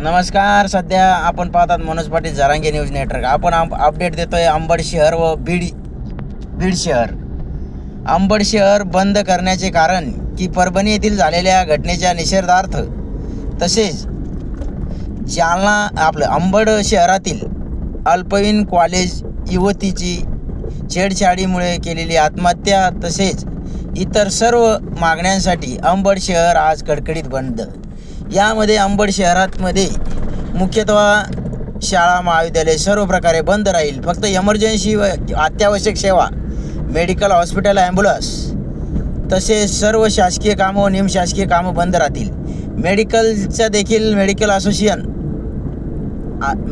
नमस्कार सध्या आपण पाहतात मनोज पाटील झरांगे न्यूज नेटवर्क. आपण अपडेट देतोय अंबड शहर व बीड बीड शहर. अंबड शहर बंद करण्याचे कारण की परभणी येथील झालेल्या घटनेच्या निषेधार्थ तसेच जालना आपलं अंबड शहरातील अल्पवयीन कॉलेज युवतीची छेडछाडीमुळे केलेली आत्महत्या तसेच इतर सर्व मागण्यांसाठी अंबड शहर आज कडकडीत बंद यामध्ये अंबड शहरातमध्ये मुख्यतः शाळा महाविद्यालय सर्व प्रकारे बंद राहील. फक्त एमर्जन्सी व अत्यावश्यक सेवा मेडिकल हॉस्पिटल ॲम्ब्युलन्स तसेच सर्व शासकीय कामं व निमशासकीय कामं बंद राहतील. मेडिकलच्या देखील मेडिकल असोसिएशन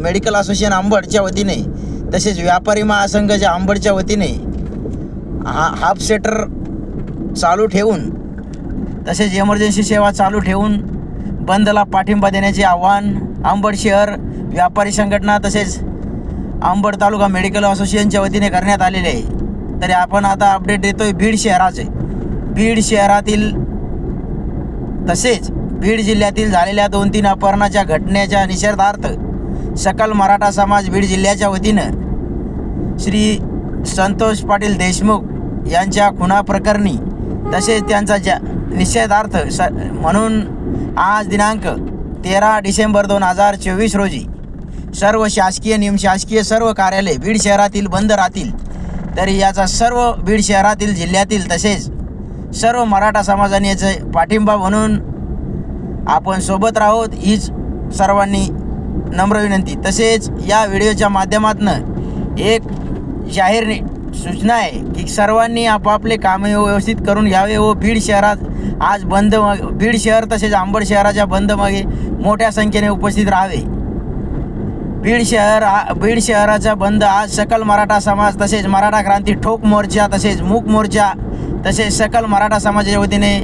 मेडिकल असोसिएशन आंबडच्या वतीने तसेच व्यापारी महासंघाच्या आंबडच्या वतीने हा हाफ सेटर चालू ठेवून तसेच एमर्जन्सी सेवा चालू ठेवून बंदला पाठिंबा देण्याचे आव्हान आंबड शहर व्यापारी संघटना तसेच आंबड तालुका मेडिकल असोसिएशनच्या वतीने करण्यात आलेले आहे. तरी आपण आता अपडेट देतोय बीड शहराचे. बीड शहरातील तसेच बीड जिल्ह्यातील झालेल्या दोन तीन अपहरणाच्या घटनेच्या निषेधार्थ सकल मराठा समाज बीड जिल्ह्याच्या वतीनं श्री संतोष पाटील देशमुख यांच्या खुना प्रकरणी तसेच त्यांचा ज्या निषेधार्थ स म्हणून आज दिनांक तेरा डिसेंबर दोन हजार चोवीस रोजी सर्व शासकीय निमशासकीय सर्व कार्यालय बीड शहरातील बंद राहतील. तरी याचा सर्व बीड शहरातील जिल्ह्यातील तसेच सर्व मराठा समाजाने याचे पाठिंबा म्हणून आपण सोबत राहोत हीच सर्वांनी नम्र विनंती. तसेच या व्हिडिओच्या माध्यमातून एक जाहीर सूचना आहे की सर्वांनी आपापले कामे व्यवस्थित करून घ्यावे व बीड शहरात आज बंद बीड शहर तसेच आंबड शहराच्या बंद मागे मोठ्या संख्येने उपस्थित राहावे. बीड शहर बीड शहराचा बंद आज सकल मराठा समाज तसेच मराठा क्रांती ठोक मोर्चा तसेच मूक मोर्चा तसेच सकल मराठा समाजाच्या वतीने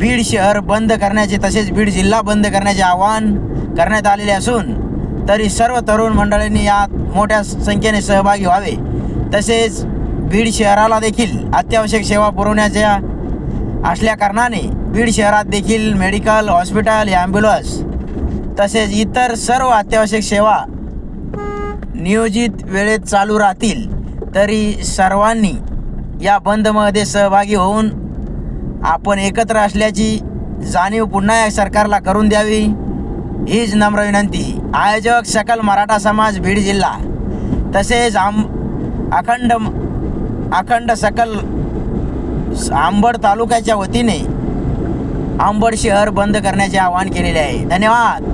बीड शहर बंद करण्याचे तसेच बीड जिल्हा बंद करण्याचे आवाहन करण्यात आलेले असून तरी सर्व तरुण मंडळींनी यात मोठ्या संख्येने सहभागी व्हावे. तसेच बीड शहराला देखील अत्यावश्यक सेवा पुरवण्याच्या असल्या कारणाने बीड शहरात देखील मेडिकल हॉस्पिटल ॲम्ब्युलन्स तसेच इतर सर्व अत्यावश्यक सेवा नियोजित वेळेत चालू राहतील तरी सर्वांनी या बंदमध्ये सहभागी होऊन आपण एकत्र असल्याची जाणीव पुन्हा या सरकारला करून द्यावी. हीच नम्र विनंती. आयोजक सकल मराठा समाज बीड जिल्हा. तसेच आम अखंड अखंड सकल आंबड तालुक्याच्या वतीने आंबड शहर बंद करण्याचे आवाहन केलेले आहे. धन्यवाद.